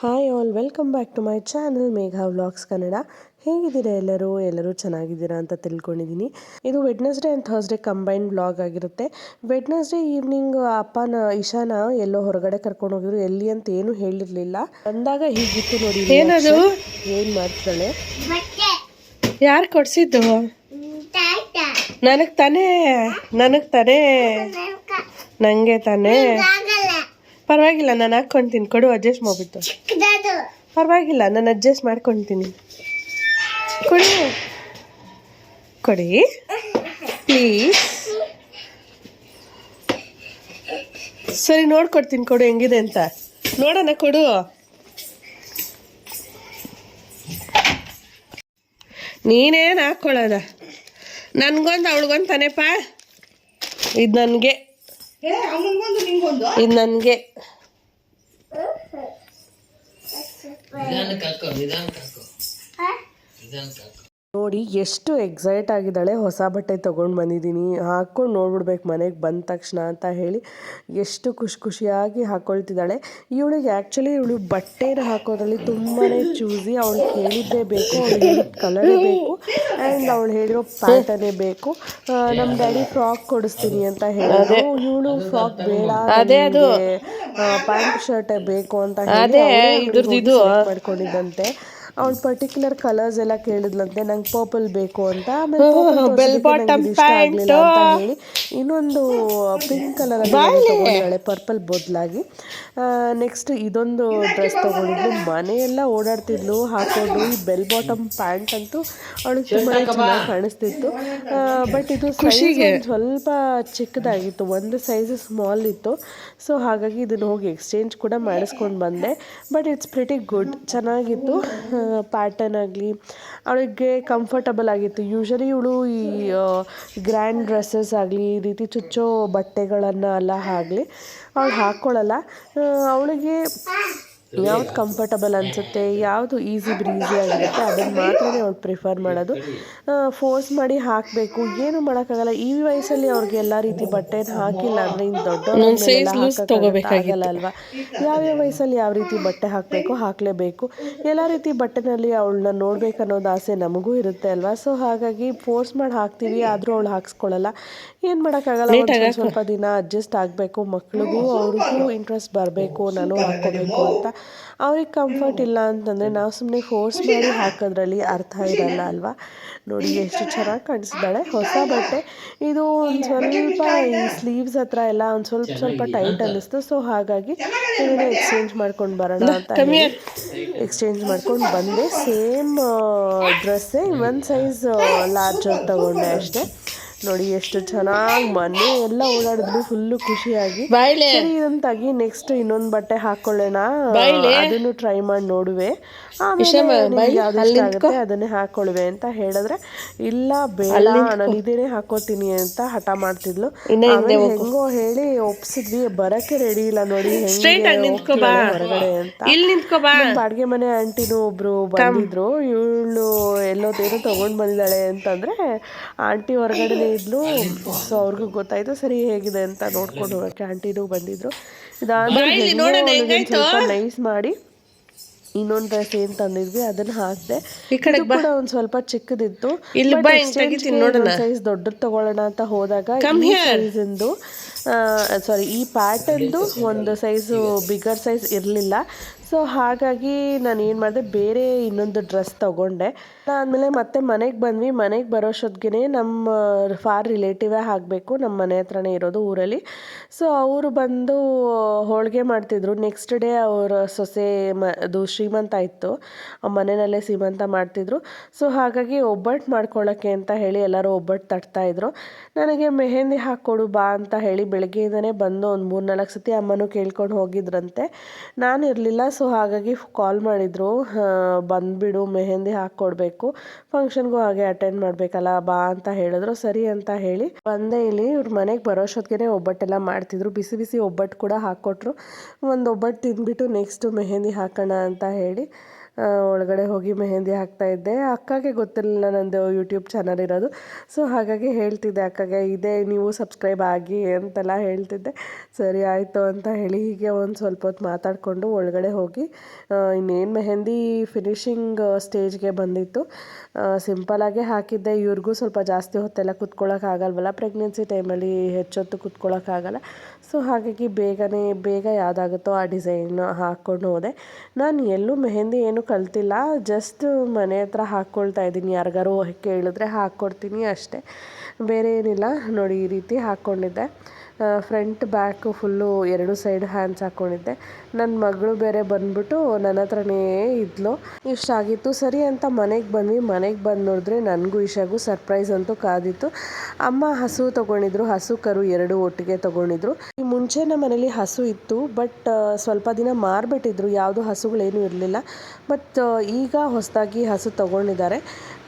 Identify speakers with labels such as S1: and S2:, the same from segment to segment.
S1: Hi all welcome back to my channel Megha vlogs Kannada ಹೇಗಿದ್ದೀರಾ ಎಲ್ಲರೂ? ಎಲ್ಲರೂ ಚೆನ್ನಾಗಿದ್ದೀರಾ ಅಂತ ತಿಳ್ಕೊಂಡಿದ್ದೀನಿ. ಇದು Wednesday and Thursday combine vlog ಆಗಿರುತ್ತೆ. ವೆಡ್ನೆಸ್ಡೇ ಈವ್ನಿಂಗ್ ಅಪ್ಪನ ಇಶಾನ ಎಲ್ಲೋ ಹೊರಗಡೆ ಕರ್ಕೊಂಡು ಹೋಗಿದ್ರು. ಎಲ್ಲಿ ಅಂತ ಏನು ಹೇಳಿರಲಿಲ್ಲ. ಬಂದಾಗ ಹೀಗಿತ್ತು ನೋಡಿ
S2: ಏನದು?
S1: ಏನು ಮಾಡ್ತಾಳೆ?
S2: ಯಾರು ಕೊಡ್ಸಿದ್ದು? ನನಗೆ ತಾನೇ ನನಗೆ ತಾನೇ. ನನಗೆ ತಾನೇ. ಪರವಾಗಿಲ್ಲ, ನಾನು ಹಾಕ್ಕೊಂತೀನಿ ಕೊಡು ಅಡ್ಜಸ್ಟ್ ಮಾಡ್ಬಿಟ್ಟು. ಪರವಾಗಿಲ್ಲ, ನಾನು ಅಡ್ಜಸ್ಟ್ ಮಾಡ್ಕೊತೀನಿ ಕೊಡಿ. ಕೊಡಿ. ಪ್ಲೀಸ್ ಸರಿ, ನೋಡ್ಕೊಡ್ತೀನಿ ಕೊಡು, ಹೆಂಗಿದೆ ಅಂತ. ನೋಡೋಣ, ಕೊಡು. ನೀನೇನು ಹಾಕ್ಕೊಳ್ಳೋದ ನನ್ಗೊಂದು, ಅವಳಿಗೊಂದು ತಾನೇಪ್ಪ? ಇದು ನನಗೆ. ಇದು ನನಗೆ.
S1: ನೋಡಿ ಎಷ್ಟು ಎಕ್ಸೈಟ್ ಆಗಿದ್ದಾಳೆ. ಹೊಸ ಬಟ್ಟೆ ತೊಗೊಂಡು ಬಂದಿದ್ದೀನಿ. ಹಾಕ್ಕೊಂಡು ನೋಡ್ಬಿಡ್ಬೇಕು. ಮನೆಗೆ ಬಂದ ತಕ್ಷಣ ಅಂತ ಹೇಳಿ ಎಷ್ಟು ಖುಷಿ ಖುಷಿಯಾಗಿ ಹಾಕ್ಕೊಳ್ತಿದ್ದಾಳೆ ಇವಳಿಗೆ ಆ್ಯಕ್ಚುಲಿ ಇವಳು ಬಟ್ಟೆನ ಹಾಕೋದ್ರಲ್ಲಿ ತುಂಬಾ ಚೂಸಿ ಅವಳು ಕೇಳಿದ್ದೇ ಬೇಕು. ಅವಳು ಹೇಳಿದ ಕಲರೇ ಬೇಕು. ಆ್ಯಂಡ್ ಅವಳು ಹೇಳಿರೋ ಪ್ಯಾಟರ್ನೇ ಬೇಕು. ನಮ್ಮ ಡ್ಯಾಡಿ ಫ್ರಾಕ್ ಕೊಡಿಸ್ತೀನಿ ಅಂತ ಹೇಳಿದ್ರು. ಇವಳು ಫ್ರಾಕ್ ಬೇಡ
S2: ಅದೇ ಅದು.
S1: ಪ್ಯಾಂಟ್ ಶರ್ಟೇ ಬೇಕು ಅಂತ ಹೇಳಿ. ಮಾಡ್ಕೊಂಡಿದ್ದಂತೆ. ಅವ್ಳು ಪರ್ಟಿಕ್ಯುಲರ್ ಕಲರ್ಸ್ ಎಲ್ಲ ಕೇಳಿದ್ಲಂತೆ. ನಂಗೆ ಪರ್ಪಲ್ ಬೇಕು ಅಂತ. ಆಮೇಲೆ ಹೇಳಿ. ಇನ್ನೊಂದು ಪಿಂಕ್ ಕಲರ್ ಪರ್ಪಲ್ ಬದಲಾಗಿ. ನೆಕ್ಸ್ಟ್ ಇದೊಂದು ಡ್ರೆಸ್ ತಗೊಂಡಿದ್ಲು. ಮನೆಯೆಲ್ಲ ಓಡಾಡ್ತಿದ್ಲು ಹಾಕೊಂಡು ಈ ಬೆಲ್ ಬಾಟಮ್ ಪ್ಯಾಂಟ್ ಅಂತೂ ಅವಳಿಗೆ ತುಂಬಾ ಚೆನ್ನಾಗಿ ಕಾಣಿಸ್ತಿತ್ತು. ಬಟ್ ಇದು ಸೈಜ್ ಸ್ವಲ್ಪ ಚಿಕ್ಕದಾಗಿತ್ತು ಒಂದು ಸೈಜ್ ಸ್ಮಾಲ್ ಇತ್ತು. ಸೊ ಹಾಗಾಗಿ ಇದನ್ನು ಹೋಗಿ ಎಕ್ಸ್ಚೇಂಜ್ ಕೂಡ ಮಾಡಿಸ್ಕೊಂಡು ಬಂದೆ. ಬಟ್ ಇಟ್ಸ್ ಪ್ರಿಟಿ ಗುಡ್ ಚೆನ್ನಾಗಿತ್ತು. ಪ್ಯಾಟರ್ನ್ ಆಗಲಿ ಅವಳಿಗೆ ಕಂಫರ್ಟಬಲ್ ಆಗಿತ್ತು. ಯೂಶಲಿ ಇವಳು ಈ ಗ್ರ್ಯಾಂಡ್ ಡ್ರೆಸ್ಸಸ್ ಆಗಲಿ ಈ ರೀತಿ ಚುಚ್ಚೋ ಬಟ್ಟೆಗಳನ್ನು ಎಲ್ಲ ಆಗಲಿ ಅವಳು ಹಾಕ್ಕೊಳ್ಳಲ್ಲ ಅವಳಿಗೆ ಯಾವ್ದು ಕಂಫರ್ಟಬಲ್ ಅನಿಸುತ್ತೆ ಯಾವುದು ಈಸಿ ಬ್ರೀಸಿ ಆಗಿರುತ್ತೆ ಅದನ್ನು ಮಾತ್ರನೇ ಅವ್ರು ಪ್ರಿಫರ್ ಮಾಡೋದು. ಫೋರ್ಸ್ ಮಾಡಿ ಹಾಕಬೇಕು ಏನು ಮಾಡೋಕ್ಕಾಗಲ್ಲ. ಈ ವಯಸ್ಸಲ್ಲಿ ಅವ್ರಿಗೆ ಎಲ್ಲ ರೀತಿ ಬಟ್ಟೆನ ಹಾಕಿಲ್ಲ ಅಂದರೆ ಇನ್ನು ದೊಡ್ಡ ಆಗಲ್ಲ ಅಲ್ವಾ? ಯಾವ್ಯಾವ ವಯಸ್ಸಲ್ಲಿ ಯಾವ ರೀತಿ ಬಟ್ಟೆ ಹಾಕಬೇಕು ಹಾಕಲೇಬೇಕು? ಎಲ್ಲ ರೀತಿ ಬಟ್ಟೆನಲ್ಲಿ ಅವಳನ್ನ ನೋಡ್ಬೇಕನ್ನೋದು ಆಸೆ ನಮಗೂ ಇರುತ್ತೆ ಅಲ್ವಾ? ಸೊ ಹಾಗಾಗಿ ಫೋರ್ಸ್ ಮಾಡಿ ಹಾಕ್ತೀವಿ ಆದರೂ ಅವಳು ಹಾಕ್ಸ್ಕೊಳ್ಳಲ್ಲ ಏನು ಮಾಡೋಕ್ಕಾಗಲ್ಲ ಸ್ವಲ್ಪ ಸ್ವಲ್ಪ ದಿನ ಅಡ್ಜಸ್ಟ್ ಆಗಬೇಕು. ಮಕ್ಳಿಗೂ ಅವ್ರಿಗೂ ಇಂಟ್ರೆಸ್ಟ್ ಬರಬೇಕು ನಾನು ಹಾಕೋಬೇಕು ಅಂತ. ಅವ್ರಿಗೆ ಕಂಫರ್ಟ್ ಇಲ್ಲ ಅಂತಂದರೆ ನಾವು ಸುಮ್ಮನೆ ಫೋರ್ಸ್ ಮಾಡಿ ಹಾಕೋದ್ರಲ್ಲಿ ಅರ್ಥ ಇರಲ್ಲ ಅಲ್ವಾ? ನೋಡಿ ಎಷ್ಟು ಚೆನ್ನಾಗಿ ಕಾಣಿಸ್ತಾಳೆ ಹೊಸ ಬಟ್ಟೆ. ಇದು ಒಂದು ಸ್ವಲ್ಪ ಈ ಸ್ಲೀವ್ಸ್ ಹತ್ರ ಎಲ್ಲ ಒಂದು ಸ್ವಲ್ಪ ಸ್ವಲ್ಪ ಟೈಟ್ ಅನ್ನಿಸ್ತು. ಸೊ ಹಾಗಾಗಿ ಇದನ್ನು ಎಕ್ಸ್ಚೇಂಜ್ ಮಾಡ್ಕೊಂಡು ಬರೋಣ ಅಂತ ಎಕ್ಸ್ಚೇಂಜ್ ಮಾಡ್ಕೊಂಡು ಬಂದೆ. ಸೇಮ್ ಡ್ರೆಸ್ಸೇ ಒಂದು ಸೈಜ್ ಲಾರ್ಜರ್ ತಗೊಂಡೆ ಅಷ್ಟೇ. ನೋಡಿ ಎಷ್ಟು ಚೆನ್ನಾಗಿ ಮನೆ ಎಲ್ಲ ಓಡಾಡಿದ್ರು ಫುಲ್ ಖುಷಿಯಾಗಿ. ಇದನ್ನ ತೆಗಿ ನೆಕ್ಸ್ಟ್ ಇನ್ನೊಂದು ಬಟ್ಟೆ ಹಾಕೊಳ್ಳೋಣ. ಅದನ್ನು ಟ್ರೈ ಮಾಡಿ ನೋಡುವೆ. ಆಮೇಲೆ ಅದನ್ನೇ ಹಾಕೊಳ್ವೆ ಅಂತ ಹೇಳಿದ್ರೆ ಇಲ್ಲ ಬೇಡ ನಾನು ಇದೇನೆ ಹಾಕೋತೀನಿ ಅಂತ ಹಠ ಮಾಡ್ತಿದ್ಲು. ಹೆಂಗೋ. ಹೇಳಿ ಒಪ್ಸಿದ್ವಿ ಬರಕ್ಕೆ ರೆಡಿ ಇಲ್ಲ ನೋಡಿ ಹೊರಗಡೆ ಅಂತ. ಬಾಡಿಗೆ ಮನೆ ಆಂಟಿನೂ ಒಬ್ರು ಬಂದಿದ್ರು ಇವಳು ಎಲ್ಲೋದೇನೋ ತಗೊಂಡ್ ಬಂದಿದ್ದಾಳೆ ಅಂತಂದ್ರೆ ಆಂಟಿ ಹೊರಗಡೆ ಇದ್ಲು. ಸೊ ಅವ್ರಿಗೂ ಗೊತ್ತಾಯ್ತು ಸರಿ ಹೇಗಿದೆ ಅಂತ ನೋಡ್ಕೊಂಡು ಹೋಗಕ್ಕೆ ಆಂಟಿನೂ ಬಂದಿದ್ರು. ಇದಾದ್ಮೇಲೆ ಸ್ವಲ್ಪ ನೈಸ್ ಮಾಡಿ ಇನ್ನೊಂದು ಡ್ರೆಸ್ ಏನ್ ತಂದಿದ್ವಿ ಅದನ್ನ ಹಾಕ್ದೆ. ಇದು ಕೂಡ ಒಂದ್ ಸ್ವಲ್ಪ ಚಿಕ್ಕದಿತ್ತು. ಸೈಜ್ ದೊಡ್ಡದು ತಗೊಳ್ಳೋಣ ಅಂತ ಹೋದಾಗ ಈ ಸೈಜಿಂದು ಸಾರಿ ಈ ಪ್ಯಾಟರ್ನ್ದು ಒಂದು ಸೈಜು ಬಿಗರ್ ಸೈಜ್ ಇರಲಿಲ್ಲ. ಸೊ ಹಾಗಾಗಿ ನಾನು ಏನು ಮಾಡಿದೆ, ಬೇರೆ ಇನ್ನೊಂದು ಡ್ರೆಸ್ ತಗೊಂಡೆ. ಆದಮೇಲೆ ಮತ್ತೆ ಮನೆಗೆ ಬಂದ್ವಿ. ಮನೆಗೆ ಬರೋಷ್ಟೊತ್ತಿಗೆ ನಮ್ಮ ಫಾರ್ ರಿಲೇಟಿವೇ ಆಗಬೇಕು. ನಮ್ಮ ಮನೆ ಹತ್ರನೇ ಇರೋದು ಊರಲ್ಲಿ. ಸೊ ಅವರು ಬಂದು ಹೋಳಿಗೆ ಮಾಡ್ತಿದ್ರು. ನೆಕ್ಸ್ಟ್ ಡೇ ಅವರ ಸೊಸೆ, ಮ, ಅದು ಶ್ರೀಮಂತ ಇತ್ತು. ಮನೆಯಲ್ಲೇ ಶ್ರೀಮಂತ ಮಾಡ್ತಿದ್ರು. ಸೊ ಹಾಗಾಗಿ ಒಬ್ಬಟ್ಟು ಮಾಡ್ಕೊಳ್ಳೋಕ್ಕೆ ಅಂತ ಹೇಳಿ ಎಲ್ಲರೂ ಒಬ್ಬಟ್ಟು ತಟ್ತಾಯಿದ್ರು ನನಗೆ ಮೆಹೆಂದಿ ಹಾಕ್ಕೊಡು ಬಾ ಅಂತ ಹೇಳಿ ಬೆಳಗ್ಗೆಯಿಂದನೇ ಬಂದು ಒಂದು ಮೂರು ನಾಲ್ಕು ಸತಿ ಅಮ್ಮನೂ ಕೇಳ್ಕೊಂಡು ಹೋಗಿದ್ರಂತೆ. ನಾನು ಇರಲಿಲ್ಲ. ಸೊ ಹಾಗಾಗಿ ಕಾಲ್ ಮಾಡಿದರು. ಬಂದುಬಿಡು, ಮೆಹೆಂದಿ ಹಾಕ್ಕೊಡ್ಬೇಕು. ಫಂಕ್ಷನ್ಗೂ ಹಾಗೆ ಅಟೆಂಡ್ ಮಾಡಬೇಕಲ್ಲ, ಬಾ ಅಂತ ಹೇಳಿದ್ರು. ಸರಿ ಅಂತ ಹೇಳಿ ಬಂದೆ ಇಲ್ಲಿ. ಇವ್ರ ಮನೆಗೆ ಬರೋಷ್ಟೊತ್ತಿಗೆ ಒಬ್ಬಟ್ಟೆಲ್ಲ ಮಾಡ್ತಿದ್ರು. ಬಿಸಿ ಬಿಸಿ ಒಬ್ಬಟ್ಟು ಕೂಡ ಹಾಕ್ಕೊಟ್ರು. ಒಂದು ಒಬ್ಬಟ್ಟು ತಿಂದ್ಬಿಟ್ಟು ನೆಕ್ಸ್ಟು ಮೆಹೆಂದಿ ಹಾಕೋಣ ಅಂತ ಹೇಳಿ. ಒಳಗಡೆ ಹೋಗಿ ಮೆಹೆಂದಿ ಹಾಕ್ತಾ ಇದ್ದೆ. ಅಕ್ಕಗೆ ಗೊತ್ತಿರಲಿಲ್ಲ ನಂದು ಯೂಟ್ಯೂಬ್ ಚಾನಲ್ ಇರೋದು. ಸೊ ಹಾಗಾಗಿ ಹೇಳ್ತಿದ್ದೆ ಅಕ್ಕಗೆ, ಇದೇ, ನೀವು ಸಬ್ಸ್ಕ್ರೈಬ್ ಆಗಿ ಅಂತೆಲ್ಲ ಹೇಳ್ತಿದ್ದೆ. ಸರಿ, ಆಯಿತು ಅಂತ ಹೇಳಿ ಹೀಗೆ ಒಂದು ಸ್ವಲ್ಪ ಹೊತ್ತು ಮಾತಾಡಿಕೊಂಡು ಒಳಗಡೆ ಹೋಗಿ ಇನ್ನೇನು ಮೆಹೆಂದಿ ಫಿನಿಶಿಂಗ್ ಸ್ಟೇಜ್ಗೆ ಬಂದಿತ್ತು. ಸಿಂಪಲಾಗೆ ಹಾಕಿದ್ದೆ. ಇವ್ರಿಗೂ ಸ್ವಲ್ಪ ಜಾಸ್ತಿ ಹೊತ್ತೆಲ್ಲ ಕುತ್ಕೊಳ್ಳೋಕ್ಕಾಗಲ್ವಲ್ಲ ಪ್ರೆಗ್ನೆನ್ಸಿ ಟೈಮಲ್ಲಿ ಹೆಚ್ಚೊತ್ತು ಕುತ್ಕೊಳ್ಳೋಕ್ಕಾಗಲ್ಲ ಸೊ ಹಾಗಾಗಿ ಬೇಗನೆ, ಬೇಗ ಯಾವುದಾಗುತ್ತೋ ಆ ಡಿಸೈನ್ ಹಾಕ್ಕೊಂಡು ಹೋದೆ. ನಾನು ಎಲ್ಲೂ ಮೆಹೆಂದಿ ಏನೂ ಕಲ್ತಿಲ್ಲ. ಜಸ್ಟ್ ಮನೆ ಹತ್ರ ಹಾಕ್ಕೊಳ್ತಾ ಇದ್ದೀನಿ. ಯಾರಿಗಾರು ಕೇಳಿದ್ರೆ ಹಾಕ್ಕೊಡ್ತೀನಿ ಅಷ್ಟೇ. ಬೇರೆ ಏನಿಲ್ಲ. ನೋಡಿ ಈ ರೀತಿ ಹಾಕ್ಕೊಂಡಿದ್ದೆ ಫ್ರಂಟ್ ಬ್ಯಾಕು ಫುಲ್ಲು ಎರಡು ಸೈಡ್ ಹ್ಯಾಂಡ್ಸ್ ಹಾಕ್ಕೊಂಡಿದ್ದೆ ನನ್ನ ಮಗಳು ಬೇರೆ ಬಂದ್ಬಿಟ್ಟು ನನ್ನ ಹತ್ರನೇ ಇದ್ಲು. ಇಷ್ಟಾಗಿತ್ತು. ಸರಿ ಅಂತ ಮನೆಗೆ ಬಂದ್ವಿ. ಮನೆಗೆ ಬಂದು ನೋಡಿದ್ರೆ ನನಗೂ ಇಶಾಗೂ ಸರ್ಪ್ರೈಸ್ ಅಂತೂ ಕಾದಿತ್ತು. ಅಮ್ಮ ಹಸು ತೊಗೊಂಡಿದ್ರು. ಹಸು ಕರು ಎರಡು ಒಟ್ಟಿಗೆ ತೊಗೊಂಡಿದ್ರು. ಈ ಮುಂಚೆ ನಮ್ಮ ಮನೇಲಿ ಹಸು ಇತ್ತು ಬಟ್ ಸ್ವಲ್ಪ ದಿನ ಮಾರ್ಬಿಟ್ಟಿದ್ರು. ಯಾವುದು ಹಸುಗಳೇನೂ ಇರಲಿಲ್ಲ. ಬಟ್ ಈಗ ಹೊಸದಾಗಿ ಹಸು ತೊಗೊಂಡಿದ್ದಾರೆ.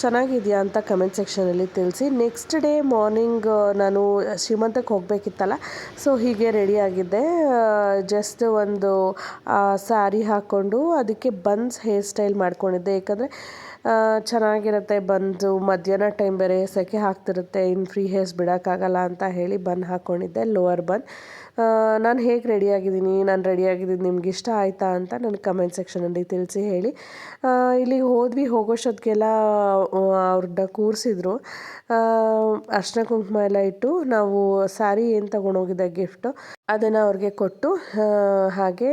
S1: ಚೆನ್ನಾಗಿದೆಯಾ ಅಂತ ಕಮೆಂಟ್ ಸೆಕ್ಷನಲ್ಲಿ ತಿಳಿಸಿ. ನೆಕ್ಸ್ಟ್ ಡೇ ಮಾರ್ನಿಂಗ್ ನಾನು ಶ್ರೀಮಂತಕ್ಕೆ ಹೋಗಬೇಕಿತ್ತಲ್ಲ ಸೊ ಹೀಗೆ ರೆಡಿ ಆಗಿದ್ದೆ. ಜಸ್ಟ್ ಒಂದು ಸ್ಯಾರಿ ಹಾಕ್ಕೊಂಡು ಅದಕ್ಕೆ ಬನ್ಸ್ ಹೇರ್ ಸ್ಟೈಲ್ ಮಾಡ್ಕೊಂಡಿದ್ದೆ. ಯಾಕಂದರೆ ಚೆನ್ನಾಗಿರುತ್ತೆ ಬಂದು ಮಧ್ಯಾಹ್ನ ಟೈಮ್ ಬೇರೆ ಸೆಕೆ ಹಾಕ್ತಿರುತ್ತೆ ಇನ್ನು ಫ್ರೀ ಹೇರ್ಸ್ ಬಿಡೋಕ್ಕಾಗಲ್ಲ ಅಂತ ಹೇಳಿ ಬನ್ ಹಾಕ್ಕೊಂಡಿದ್ದೆ ಲೋವರ್ ಬನ್ ನಾನು ಹೇಗೆ ರೆಡಿಯಾಗಿದ್ದೀನಿ ನಾನು ರೆಡಿಯಾಗಿದ್ದೀನಿ ನಿಮ್ಗೆ ಇಷ್ಟ ಆಯಿತಾ ಅಂತ ನನಗೆ ಕಮೆಂಟ್ ಸೆಕ್ಷನಲ್ಲಿ ತಿಳಿಸಿ ಹೇಳಿ. ಇಲ್ಲಿಗೆ ಹೋದ್ವಿ ಹೋಗೋಷ್ಟೊತ್ತಿಗೆಲ್ಲ ಅವ್ರನ್ನ ಕೂರಿಸಿದ್ರು. ಅರ್ಶಿನ ಕುಂಕುಮ ಎಲ್ಲ ಇಟ್ಟು ನಾವು ಸ್ಯಾರಿ ಏನು ತೊಗೊಂಡೋಗಿದ್ದೆ ಗಿಫ್ಟು ಅದನ್ನು ಅವ್ರಿಗೆ ಕೊಟ್ಟು ಹಾಗೆ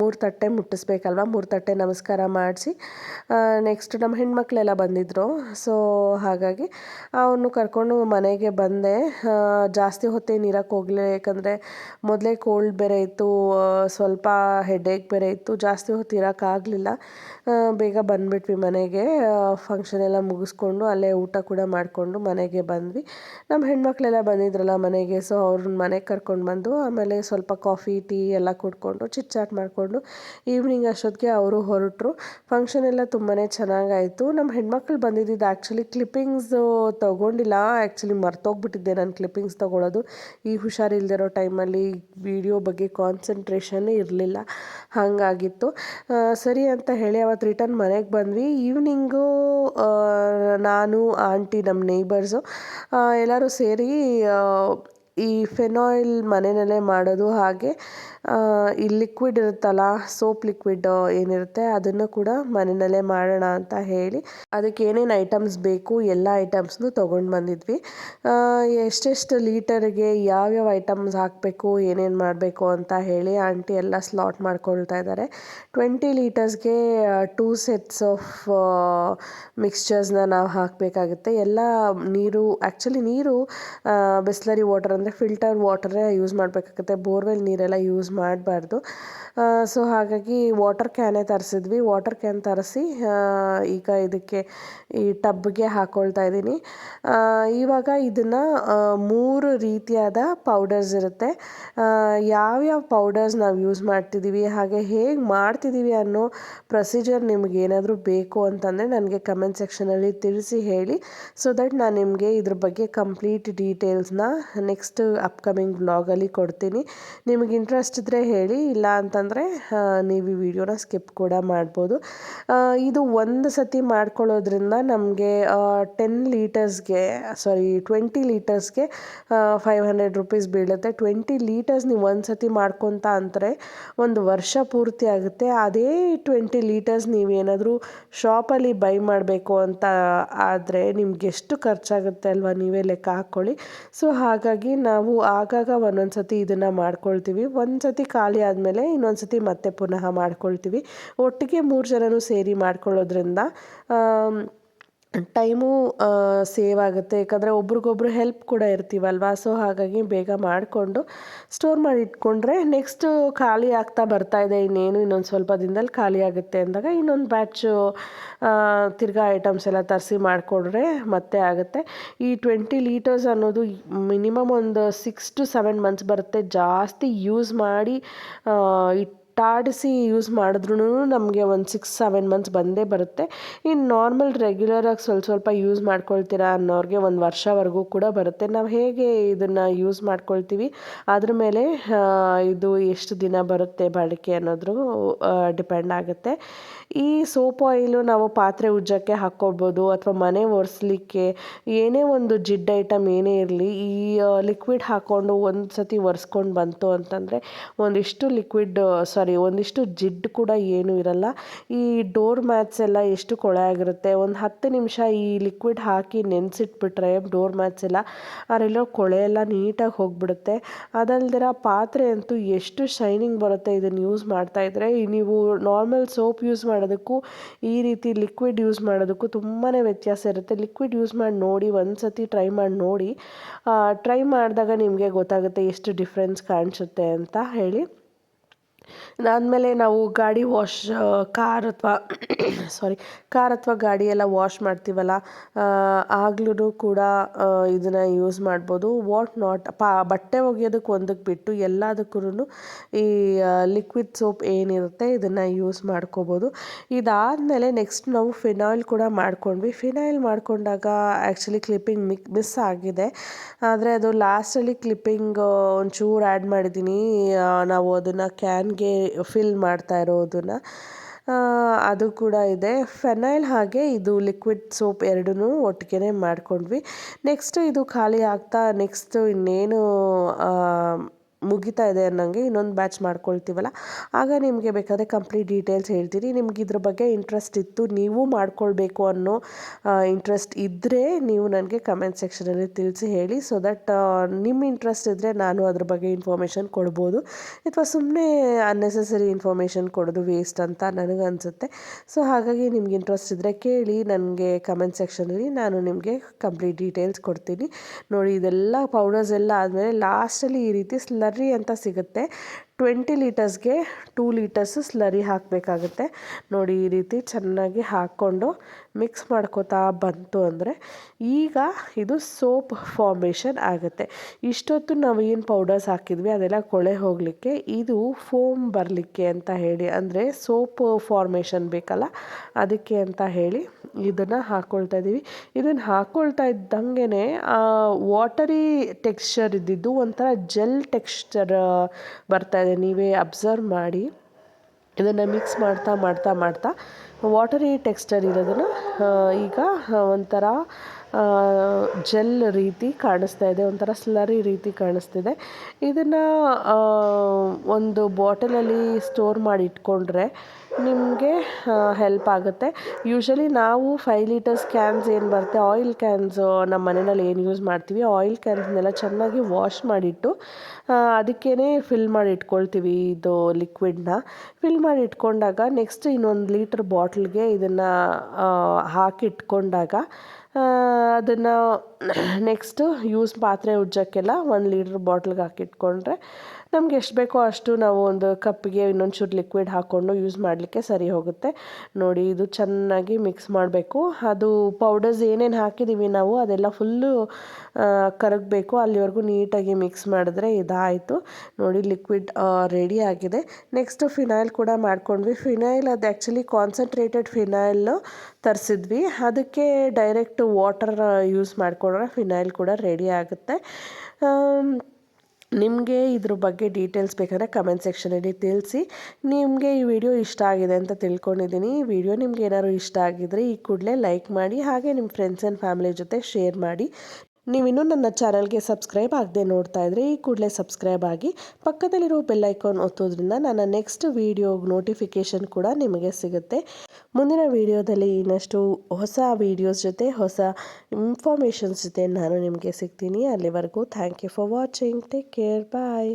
S1: ಮೂರು ತಟ್ಟೆ ಮುಟ್ಟಿಸ್ಬೇಕಲ್ವ, ಮೂರು ತಟ್ಟೆ ನಮಸ್ಕಾರ ಮಾಡಿಸಿ ನೆಕ್ಸ್ಟ್ ನಮ್ಮ ಹೆಣ್ಮಕ್ಳೆಲ್ಲ ಬಂದಿದ್ದರು ಸೊ ಹಾಗಾಗಿ ಅವನು ಕರ್ಕೊಂಡು ಮನೆಗೆ ಬಂದೆ. ಜಾಸ್ತಿ ಹೊತ್ತೇನು ಇರೋಕ್ಕೆ ಹೋಗಲಿಲ್ಲ ಯಾಕಂದರೆ ಮೊದಲೇ ಕೋಲ್ಡ್ ಬೇರೆ ಇತ್ತು ಸ್ವಲ್ಪ ಹೆಡೇಕ್ ಬೇರೆ ಇತ್ತು, ಜಾಸ್ತಿ ಹೊತ್ತು ಇರೋಕ್ಕಾಗಲಿಲ್ಲ ಬೇಗ ಬಂದುಬಿಟ್ವಿ ಮನೆಗೆ ಫಂಕ್ಷನ್ ಎಲ್ಲ ಮುಗಿಸ್ಕೊಂಡು ಅಲ್ಲೇ ಊಟ ಕೂಡ ಮಾಡಿಕೊಂಡು ಮನೆಗೆ ಬಂದ್ವಿ. ನಮ್ಮ ಹೆಣ್ಮಕ್ಳೆಲ್ಲ ಬಂದಿದ್ರಲ್ಲ ಮನೆಗೆ ಸೊ ಅವ್ರನ್ನ ಮನೆಗೆ ಕರ್ಕೊಂಡು ಬಂದು ಆಮೇಲೆ ಸ್ವಲ್ಪ ಕಾಫಿ ಟೀ ಎಲ್ಲ ಕುಡ್ಕೊಂಡು ಚಿಟ್ ಚಾಟ್ ಮಾಡಿಕೊಂಡು ಈವ್ನಿಂಗ್ ಅಷ್ಟೊತ್ತಿಗೆ ಅವರು ಹೊರಟರು. ಫಂಕ್ಷನ್ ಎಲ್ಲ ತುಂಬಾ ಚೆನ್ನಾಗಾಯಿತು. ನಮ್ಮ ಹೆಣ್ಮಕ್ಳು ಬಂದಿದ್ದಿದ್ದು ಆ್ಯಕ್ಚುಲಿ ಕ್ಲಿಪ್ಪಿಂಗ್ಸು ತೊಗೊಂಡಿಲ್ಲ ಆ್ಯಕ್ಚುಲಿ ಮರ್ತೋಗ್ಬಿಟ್ಟಿದ್ದೆ ನಾನು ಕ್ಲಿಪ್ಪಿಂಗ್ಸ್ ತೊಗೊಳ್ಳೋದು ಈ ಹುಷಾರಿಲ್ದಿರೋ ಟೈಮಲ್ಲಿ ವಿಡಿಯೋ ಬಗ್ಗೆ ಕಾನ್ಸಂಟ್ರೇಷನ್ ಇರಲಿಲ್ಲ. ಹಾಗಾಗಿತ್ತು. ಸರಿ ಅಂತ ಹೇಳಿ ಅವತ್ತು ರಿಟರ್ನ್ ಮನೆಗೆ ಬಂದ್ವಿ. ಈವ್ನಿಂಗು ನಾನು ಆಂಟಿ ನಮ್ಮ ನೇಬರ್ಸು ಎಲ್ಲರೂ ಸೇರಿ ಈ ಫೆನಾಯಿಲ್ ಮನೆಯಲ್ಲೇ ಮಾಡೋದು ಹಾಗೆ ಈ ಲಿಕ್ವಿಡ್ ಇರುತ್ತಲ್ಲ ಸೋಪ್ ಲಿಕ್ವಿಡ್ ಏನಿರುತ್ತೆ ಅದನ್ನು ಕೂಡ ಮನೆಯಲ್ಲೇ ಮಾಡೋಣ ಅಂತ ಹೇಳಿ ಅದಕ್ಕೆ ಏನೇನು ಐಟಮ್ಸ್ ಬೇಕು ಎಲ್ಲ ಐಟಮ್ಸ್ನು ತೊಗೊಂಡು ಬಂದಿದ್ವಿ. ಎಷ್ಟೆಷ್ಟು ಲೀಟರ್ಗೆ ಯಾವ್ಯಾವ ಐಟಮ್ಸ್ ಹಾಕಬೇಕು, ಏನೇನು ಮಾಡಬೇಕು ಅಂತ ಹೇಳಿ ಆಂಟಿ ಎಲ್ಲ ಸ್ಲಾಟ್ ಮಾಡ್ಕೊಳ್ತಾ ಇದ್ದಾರೆ. ಟ್ವೆಂಟಿ ಲೀಟರ್ಸ್ಗೆ ಟೂ ಸೆಟ್ಸ್ ಆಫ್ ಮಿಕ್ಸ್ಚರ್ಸ್ನ ನಾವು ಹಾಕಬೇಕಾಗುತ್ತೆ. ಎಲ್ಲ ನೀರು ಆ್ಯಕ್ಚುಲಿ ನೀರು ಬಿಸ್ಲರಿ ವಾಟರ್ ಅಂದರೆ ಫಿಲ್ಟರ್ ವಾಟರೇ ಯೂಸ್ ಮಾಡಬೇಕಾಗುತ್ತೆ. ಬೋರ್ವೆಲ್ ನೀರೆಲ್ಲ ಯೂಸ್ ಮಾಡಬಾರ್ದು. ಸೊ ಹಾಗಾಗಿ ವಾಟರ್ ಕ್ಯಾನೇ ತರಿಸಿದ್ವಿ. ವಾಟರ್ ಕ್ಯಾನ್ ತರಿಸಿ ಈಗ ಇದಕ್ಕೆ ಈ ಟಬ್ಗೆ ಹಾಕ್ಕೊಳ್ತಾ ಇದ್ದೀನಿ. ಇವಾಗ ಇದನ್ನು ಮೂರು ರೀತಿಯಾದ ಪೌಡರ್ಸ್ ಇರುತ್ತೆ. ಯಾವ್ಯಾವ ಪೌಡರ್ಸ್ ನಾವು ಯೂಸ್ ಮಾಡ್ತಿದ್ದೀವಿ ಹಾಗೆ ಹೇಗೆ ಮಾಡ್ತಿದ್ದೀವಿ ಅನ್ನೋ ಪ್ರೊಸೀಜರ್ ನಿಮ್ಗೆ ಏನಾದರೂ ಬೇಕು ಅಂತಂದರೆ ನನಗೆ ಕಮೆಂಟ್ ಸೆಕ್ಷನಲ್ಲಿ ತಿಳಿಸಿ ಹೇಳಿ. ಸೊ ದಟ್ ನಾನು ನಿಮಗೆ ಇದ್ರ ಬಗ್ಗೆ ಕಂಪ್ಲೀಟ್ ಡೀಟೇಲ್ಸ್ನ ನೆಕ್ಸ್ಟ್ ಅಪ್ಕಮಿಂಗ್ ವ್ಲಾಗಲ್ಲಿ ಕೊಡ್ತೀನಿ. ನಿಮಗೆ ಇಂಟ್ರೆಸ್ಟ್ ಇದ್ದರೆ ಹೇಳಿ, ಇಲ್ಲ ಅಂತಂದರೆ ನೀವು ಈ ವಿಡಿಯೋನ ಸ್ಕಿಪ್ ಕೂಡ ಮಾಡ್ಬೋದು. ಇದು ಒಂದು ಸತಿ ಮಾಡ್ಕೊಳ್ಳೋದ್ರಿಂದ ನಮಗೆ ಟೆನ್ ಲೀಟರ್ಸ್ಗೆ ಸಾರಿ ಟ್ವೆಂಟಿ ಲೀಟರ್ಸ್ಗೆ ಫೈವ್ ಹಂಡ್ರೆಡ್ ರುಪೀಸ್ ಬೀಳುತ್ತೆ. ಟ್ವೆಂಟಿ ಲೀಟರ್ಸ್ ನೀವು ಒಂದು ಸತಿ ಮಾಡ್ಕೊತ ಅಂದರೆ ಒಂದು ವರ್ಷ ಪೂರ್ತಿ ಆಗುತ್ತೆ. ಅದೇ ಟ್ವೆಂಟಿ ಲೀಟರ್ಸ್ ನೀವೇನಾದರೂ ಶಾಪಲ್ಲಿ ಬೈ ಮಾಡಬೇಕು ಅಂತ ಆದರೆ ನಿಮ್ಗೆ ಎಷ್ಟು ಖರ್ಚಾಗುತ್ತೆ ಅಲ್ವಾ ನೀವೇ ಲೆಕ್ಕ ಹಾಕ್ಕೊಳ್ಳಿ ಸೊ ಹಾಗಾಗಿ ನಾವು ಆಗಾಗ ಒಂದೊಂದು ಸತಿ ಇದನ್ನು ಮಾಡ್ಕೊಳ್ತೀವಿ. ಒಂದು ಸತಿ ಖಾಲಿ ಆದಮೇಲೆ ಇನ್ನೊಂದು ಸತಿ ಮತ್ತೆ ಪುನಃ ಮಾಡ್ಕೊಳ್ತೀವಿ. ಒಟ್ಟಿಗೆ ಮೂರು ಜನನೂ ಸೇರಿ ಮಾಡ್ಕೊಳ್ಳೋದ್ರಿಂದ ಟೈಮು ಸೇವ್ ಆಗುತ್ತೆ. ಯಾಕಂದರೆ ಒಬ್ರಿಗೊಬ್ರು ಹೆಲ್ಪ್ ಕೂಡ ಇರ್ತೀವಲ್ವಾ? ಸೊ ಹಾಗಾಗಿ ಬೇಗ ಮಾಡಿಕೊಂಡು ಸ್ಟೋರ್ ಮಾಡಿ ಇಟ್ಕೊಂಡ್ರೆ ನೆಕ್ಸ್ಟು ಖಾಲಿ ಆಗ್ತಾ ಬರ್ತಾ ಇದೆ. ಇನ್ನೇನು ಇನ್ನೊಂದು ಸ್ವಲ್ಪ ದಿನದಲ್ಲಿ ಖಾಲಿ ಆಗುತ್ತೆ ಅಂದಾಗ ಇನ್ನೊಂದು ಬ್ಯಾಚು ತಿರ್ಗಾ ಐಟಮ್ಸ್ ಎಲ್ಲ ತರಿಸಿ ಮಾಡಿಕೊಂಡ್ರೆ ಮತ್ತೆ ಆಗುತ್ತೆ. ಈ ಟ್ವೆಂಟಿ ಲೀಟರ್ಸ್ ಅನ್ನೋದು ಮಿನಿಮಮ್ ಒಂದು ಸಿಕ್ಸ್ ಟು ಸೆವೆನ್ ಮಂತ್ಸ್ ಬರುತ್ತೆ. ಜಾಸ್ತಿ ಯೂಸ್ ಮಾಡಿ ಇಟ್ಟು ಮುಟ್ಟಾಡಿಸಿ ಯೂಸ್ ಮಾಡಿದ್ರೂ ನಮಗೆ ಒಂದು ಸಿಕ್ಸ್ ಸೆವೆನ್ ಮಂತ್ಸ್ ಬಂದೇ ಬರುತ್ತೆ. ಇನ್ನು ನಾರ್ಮಲ್ ರೆಗ್ಯುಲರಾಗಿ ಸ್ವಲ್ಪ ಸ್ವಲ್ಪ ಯೂಸ್ ಮಾಡ್ಕೊಳ್ತೀರಾ ಅನ್ನೋರಿಗೆ ಒಂದು ವರ್ಷವರೆಗೂ ಕೂಡ ಬರುತ್ತೆ. ನಾವು ಹೇಗೆ ಇದನ್ನು ಯೂಸ್ ಮಾಡ್ಕೊಳ್ತೀವಿ? ಅದ್ರ ಮೇಲೆ ಇದು ಎಷ್ಟು ದಿನ ಬರುತ್ತೆ ಬಾಳಿಕೆ ಅನ್ನೋದ್ರ ಡಿಪೆಂಡ್ ಆಗುತ್ತೆ. ಈ ಸೋಪ್ ಆಯಿಲು ನಾವು ಪಾತ್ರೆ ಉಜ್ಜೋಕ್ಕೆ ಹಾಕ್ಕೊಳ್ಬೋದು ಅಥವಾ ಮನೆ ಒರೆಸ್ಲಿಕ್ಕೆ ಏನೇ ಒಂದು ಜಿಡ್ ಐಟಮ್ ಏನೇ ಇರಲಿ, ಈ ಲಿಕ್ವಿಡ್ ಹಾಕ್ಕೊಂಡು ಒಂದು ಸತಿ ಒರೆಸ್ಕೊಂಡು ಬಂತು ಅಂತಂದರೆ ಒಂದಿಷ್ಟು ಲಿಕ್ವಿಡ್ ಸಾರಿ ಒಂದಿಷ್ಟು ಜಿಡ್ಡು ಕೂಡ ಏನೂ ಇರಲ್ಲ. ಈ ಡೋರ್ ಮ್ಯಾಟ್ಸ್ ಎಲ್ಲ ಎಷ್ಟು ಕೊಳೆ ಆಗಿರುತ್ತೆ. ಒಂದು ಹತ್ತು ನಿಮಿಷ ಈ ಲಿಕ್ವಿಡ್ ಹಾಕಿ ನೆನೆಸಿಟ್ಬಿಟ್ರೆ ಡೋರ್ ಮ್ಯಾಟ್ಸ್ ಎಲ್ಲ ಅದರಲ್ಲಿರೋ ಕೊಳೆ ಎಲ್ಲ ನೀಟಾಗಿ ಹೋಗ್ಬಿಡುತ್ತೆ. ಅದಲ್ದಿರ ಪಾತ್ರೆ ಅಂತೂ ಎಷ್ಟು ಶೈನಿಂಗ್ ಬರುತ್ತೆ ಇದನ್ನು ಯೂಸ್ ಮಾಡ್ತಾ ಇದ್ದರೆ ನೀವು ನಾರ್ಮಲ್ ಸೋಪ್ ಯೂಸ್ ಮಾಡೋದಕ್ಕೂ ಈ ರೀತಿ ಲಿಕ್ವಿಡ್ ಯೂಸ್ ಮಾಡೋದಕ್ಕೂ ತುಂಬಾ ವ್ಯತ್ಯಾಸ ಇರುತ್ತೆ. ಲಿಕ್ವಿಡ್ ಯೂಸ್ ಮಾಡಿ ನೋಡಿ ಒಂದು ಸತಿ ಟ್ರೈ ಮಾಡಿ ನೋಡಿ. ಟ್ರೈ ಮಾಡಿದಾಗ ನಿಮಗೆ ಗೊತ್ತಾಗುತ್ತೆ ಎಷ್ಟು ಡಿಫ್ರೆನ್ಸ್ ಕಾಣಿಸುತ್ತೆ ಅಂತ ಹೇಳಿ. ಅದಾದಮೇಲೆ ನಾವು ಗಾಡಿ ವಾಶ್ ಕಾರ್ ಅಥವಾ ಸಾರಿ ಕಾರ್ ಅಥವಾ ಗಾಡಿ ಎಲ್ಲ ವಾಶ್ ಮಾಡ್ತೀವಲ್ಲ ಆಗ್ಲೂ ಕೂಡ ಇದನ್ನು ಯೂಸ್ ಮಾಡ್ಬೋದು. ವಾಟ್ ನಾಟ್ ಪಾ, ಬಟ್ಟೆ ಒಗೆಯೋದಕ್ಕೆ ಒಂದಕ್ಕೆ ಬಿಟ್ಟು ಎಲ್ಲದಕ್ಕೂ ಈ ಲಿಕ್ವಿಡ್ ಸೋಪ್ ಏನಿರುತ್ತೆ ಇದನ್ನು ಯೂಸ್ ಮಾಡ್ಕೋಬೋದು. ಇದಾದಮೇಲೆ ನೆಕ್ಸ್ಟ್ ನಾವು ಫಿನಾಯ್ಲ್ ಕೂಡ ಮಾಡ್ಕೊಂಡ್ವಿ. ಫಿನಾಯ್ಲ್ ಮಾಡ್ಕೊಂಡಾಗ ಆ್ಯಕ್ಚುಲಿ ಕ್ಲಿಪ್ಪಿಂಗ್ ಮಿಕ್ ಮಿಸ್ ಆಗಿದೆ. ಆದರೆ ಅದು ಲಾಸ್ಟಲ್ಲಿ ಕ್ಲಿಪ್ಪಿಂಗ್ ಒಂಚೂರು ಆ್ಯಡ್ ಮಾಡಿದ್ದೀನಿ ನಾವು ಅದನ್ನು ಕ್ಯಾನ್ಗೆ ಫಿಲ್ ಮಾಡ್ತಾ ಇರೋದನ್ನು ಅದು ಕೂಡ ಇದೆ. ಫೆನೈಲ್ ಹಾಗೆ ಇದು ಲಿಕ್ವಿಡ್ ಸೋಪ್ ಎರಡೂ ಒಟ್ಟಿಗೆ ಮಾಡ್ಕೊಂಡ್ವಿ. ನೆಕ್ಸ್ಟ್ ಇದು ಖಾಲಿ ಆಗ್ತಾ ನೆಕ್ಸ್ಟ್ ಇನ್ನೇನು ಮುಗಿತಾ ಇದೆ ಅನ್ನೋಂಗೆ ಇನ್ನೊಂದು ಬ್ಯಾಚ್ ಮಾಡ್ಕೊಳ್ತೀವಲ್ಲ? ಆಗ ನಿಮಗೆ ಬೇಕಾದರೆ ಕಂಪ್ಲೀಟ್ ಡೀಟೇಲ್ಸ್ ಹೇಳ್ತೀನಿ ನಿಮ್ಗೆ ಇದ್ರ ಬಗ್ಗೆ ಇಂಟ್ರೆಸ್ಟ್ ಇತ್ತು, ನೀವು ಮಾಡ್ಕೊಳ್ಬೇಕು ಅನ್ನೋ ಇಂಟ್ರೆಸ್ಟ್ ಇದ್ದರೆ ನೀವು ನನಗೆ ಕಮೆಂಟ್ ಸೆಕ್ಷನಲ್ಲಿ ತಿಳಿಸಿ ಹೇಳಿ ಸೊ ದಟ್ ನಿಮ್ಮ ಇಂಟ್ರೆಸ್ಟ್ ಇದ್ದರೆ ನಾನು ಅದ್ರ ಬಗ್ಗೆ ಇನ್ಫಾರ್ಮೇಷನ್ ಕೊಡ್ಬೋದು. ಅಥವಾ ಸುಮ್ಮನೆ ಅನ್ನೆಸೆಸರಿ ಇನ್ಫಾರ್ಮೇಷನ್ ಕೊಡೋದು ವೇಸ್ಟ್ ಅಂತ ನನಗನ್ಸುತ್ತೆ ಸೊ ಹಾಗಾಗಿ ನಿಮ್ಗೆ ಇಂಟ್ರೆಸ್ಟ್ ಇದ್ದರೆ ಕೇಳಿ, ನನಗೆ ಕಮೆಂಟ್ ಸೆಕ್ಷನಲ್ಲಿ ನಾನು ನಿಮಗೆ ಕಂಪ್ಲೀಟ್ ಡೀಟೇಲ್ಸ್ ಕೊಡ್ತೀನಿ. ನೋಡಿ, ಇದೆಲ್ಲ ಪೌಡರ್ಸ್ ಎಲ್ಲ ಆದಮೇಲೆ ಲಾಸ್ಟಲ್ಲಿ ಈ ರೀತಿ ಸ್ಲರಿ ಅಂತ ಸಿಗುತ್ತೆ. ಟ್ವೆಂಟಿ ಲೀಟರ್ಸ್ಗೆ ಟೂ ಲೀಟರ್ಸ್ ಸ್ಲರಿ ಹಾಕಬೇಕಾಗುತ್ತೆ. ನೋಡಿ ಈ ರೀತಿ ಚೆನ್ನಾಗಿ ಹಾಕ್ಕೊಂಡು ಮಿಕ್ಸ್ ಮಾಡ್ಕೋತಾ ಬಂತು ಅಂದರೆ ಈಗ ಇದು ಸೋಪ್ ಫಾರ್ಮೇಷನ್ ಆಗುತ್ತೆ. ಇಷ್ಟೊತ್ತು ನಾವು ಏನು ಪೌಡರ್ಸ್ ಹಾಕಿದ್ವಿ ಅದೆಲ್ಲ ಕೊಳೆ ಹೋಗಲಿಕ್ಕೆ, ಇದು ಫೋಮ್ ಬರಲಿಕ್ಕೆ ಅಂತ ಹೇಳಿ, ಅಂದರೆ ಸೋಪ್ ಫಾರ್ಮೇಷನ್ ಬೇಕಲ್ಲ ಅದಕ್ಕೆ ಅಂತ ಹೇಳಿ ಇದನ್ನು ಹಾಕ್ಕೊಳ್ತಾ ಇದ್ದೀವಿ. ಇದನ್ನು ಹಾಕ್ಕೊಳ್ತಾ ಇದ್ದಂಗೆ ವಾಟರಿ ಟೆಕ್ಸ್ಚರ್ ಇದ್ದಿದ್ದು ಒಂಥರ ಜೆಲ್ ಟೆಕ್ಸ್ಚರ್ ಬರ್ತಾ ಇದೆ. ನೀವೇ ಅಬ್ಸರ್ವ್ ಮಾಡಿ ಇದನ್ನು ಮಿಕ್ಸ್ ಮಾಡ್ತಾ ಮಾಡ್ತಾ ಮಾಡ್ತಾ ವಾಟರಿ ಟೆಕ್ಸ್ಚರ್ ಇರೋದನ್ನು ಈಗ ಒಂಥರ ಜೆಲ್ ರೀತಿ ಕಾಣಿಸ್ತಾ ಇದೆ, ಒಂಥರ ಸ್ಲರಿ ರೀತಿ ಕಾಣಿಸ್ತಿದೆ. ಇದನ್ನು ಒಂದು ಬಾಟಲಲ್ಲಿ ಸ್ಟೋರ್ ಮಾಡಿ ಇಟ್ಕೊಂಡ್ರೆ ನಿಮಗೆ ಹೆಲ್ಪ್ ಆಗುತ್ತೆ. ಯೂಶಲಿ ನಾವು ಫೈವ್ ಲೀಟರ್ಸ್ ಕ್ಯಾನ್ಸ್ ಏನು ಬರುತ್ತೆ ಆಯಿಲ್ ಕ್ಯಾನ್ಸು ನಮ್ಮ ಮನೆಯಲ್ಲಿ ಏನು ಯೂಸ್ ಮಾಡ್ತೀವಿ ಆಯಿಲ್ ಕ್ಯಾನ್ಸ್ನೆಲ್ಲ ಚೆನ್ನಾಗಿ ವಾಶ್ ಮಾಡಿಟ್ಟು ಅದಕ್ಕೇ ಫಿಲ್ ಮಾಡಿ ಇಟ್ಕೊಳ್ತೀವಿ ಇದು ಲಿಕ್ವಿಡ್ನ ಫಿಲ್ ಮಾಡಿ ಇಟ್ಕೊಂಡಾಗ ನೆಕ್ಸ್ಟ್ ಇನ್ನೊಂದು ಲೀಟ್ರ್ ಬಾಟ್ಲ್ಗೆ ಇದನ್ನು ಹಾಕಿಟ್ಕೊಂಡಾಗ ಅದನ್ನು ನೆಕ್ಸ್ಟು ಯೂಸ್ ಪಾತ್ರೆ ಉಜ್ಜೋಕ್ಕೆಲ್ಲ ಒಂದು ಲೀಟ್ರ್ ಬಾಟ್ಲಿಗೆ ಹಾಕಿಟ್ಕೊಂಡ್ರೆ ನಮ್ಗೆ ಎಷ್ಟು ಬೇಕೋ ಅಷ್ಟು ನಾವು ಒಂದು ಕಪ್ಪಿಗೆ ಇನ್ನೊಂಚೂರು ಲಿಕ್ವಿಡ್ ಹಾಕ್ಕೊಂಡು ಯೂಸ್ ಮಾಡಲಿಕ್ಕೆ ಸರಿ ಹೋಗುತ್ತೆ. ನೋಡಿ, ಇದು ಚೆನ್ನಾಗಿ ಮಿಕ್ಸ್ ಮಾಡಬೇಕು. ಅದು ಪೌಡರ್ಸ್ ಏನೇನು ಹಾಕಿದ್ದೀವಿ ನಾವು, ಅದೆಲ್ಲ ಫುಲ್ಲು ಕರಗಬೇಕು. ಅಲ್ಲಿವರೆಗೂ ನೀಟಾಗಿ ಮಿಕ್ಸ್ ಮಾಡಿದ್ರೆ ಇದಾಯಿತು. ನೋಡಿ ಲಿಕ್ವಿಡ್ ರೆಡಿ ಆಗಿದೆ. ನೆಕ್ಸ್ಟು ಫಿನೈಲ್ ಕೂಡ ಮಾಡ್ಕೊಂಡ್ವಿ. ಫಿನೈಲ್ ಅದು ಆ್ಯಕ್ಚುಲಿ ಕಾನ್ಸಂಟ್ರೇಟೆಡ್ ಫಿನೈಲು ತರಿಸಿದ್ವಿ. ಅದಕ್ಕೆ ಡೈರೆಕ್ಟ್ ವಾಟರ್ ಯೂಸ್ ಮಾಡಿಕೊಂಡ್ರೆ ಫಿನೈಲ್ ಕೂಡ ರೆಡಿ ಆಗುತ್ತೆ. ನಿಮಗೆ ಇದ್ರ ಬಗ್ಗೆ ಡೀಟೇಲ್ಸ್ ಬೇಕಾದರೆ ಕಮೆಂಟ್ ಸೆಕ್ಷನಲ್ಲಿ ತಿಳಿಸಿ. ನಿಮಗೆ ಈ ವಿಡಿಯೋ ಇಷ್ಟ ಆಗಿದೆ ಅಂತ ತಿಳ್ಕೊಂಡಿದ್ದೀನಿ. ಈ ವಿಡಿಯೋ ನಿಮ್ಗೆ ಏನಾದ್ರು ಇಷ್ಟ ಆಗಿದ್ರೆ ಈ ಕೂಡಲೇ ಲೈಕ್ ಮಾಡಿ, ಹಾಗೆ ನಿಮ್ಮ ಫ್ರೆಂಡ್ಸ್ ಆ್ಯಂಡ್ ಫ್ಯಾಮಿಲಿ ಜೊತೆ ಶೇರ್ ಮಾಡಿ. ನೀವಿನ್ನೂ ನನ್ನ ಚಾನಲ್ಗೆ ಸಬ್ಸ್ಕ್ರೈಬ್ ಆಗದೆ ನೋಡ್ತಾ ಇದ್ದರೆ ಈ ಕೂಡಲೇ ಸಬ್ಸ್ಕ್ರೈಬ್ ಆಗಿ ಪಕ್ಕದಲ್ಲಿರೋ ಬೆಲ್ಲೈಕಾನ್ ಒತ್ತೋದ್ರಿಂದ ನನ್ನ ನೆಕ್ಸ್ಟ್ ವೀಡಿಯೋ ನೋಟಿಫಿಕೇಷನ್ ಕೂಡ ನಿಮಗೆ ಸಿಗುತ್ತೆ. ಮುಂದಿನ ವಿಡಿಯೋದಲ್ಲಿ ಇನ್ನಷ್ಟು ಹೊಸ ವೀಡಿಯೋಸ್ ಜೊತೆ, ಹೊಸ ಇನ್ಫಾರ್ಮೇಷನ್ಸ್ ಜೊತೆ ನಾನು ನಿಮಗೆ ಸಿಗ್ತೀನಿ. ಅಲ್ಲಿವರೆಗೂ thank you for watching take care bye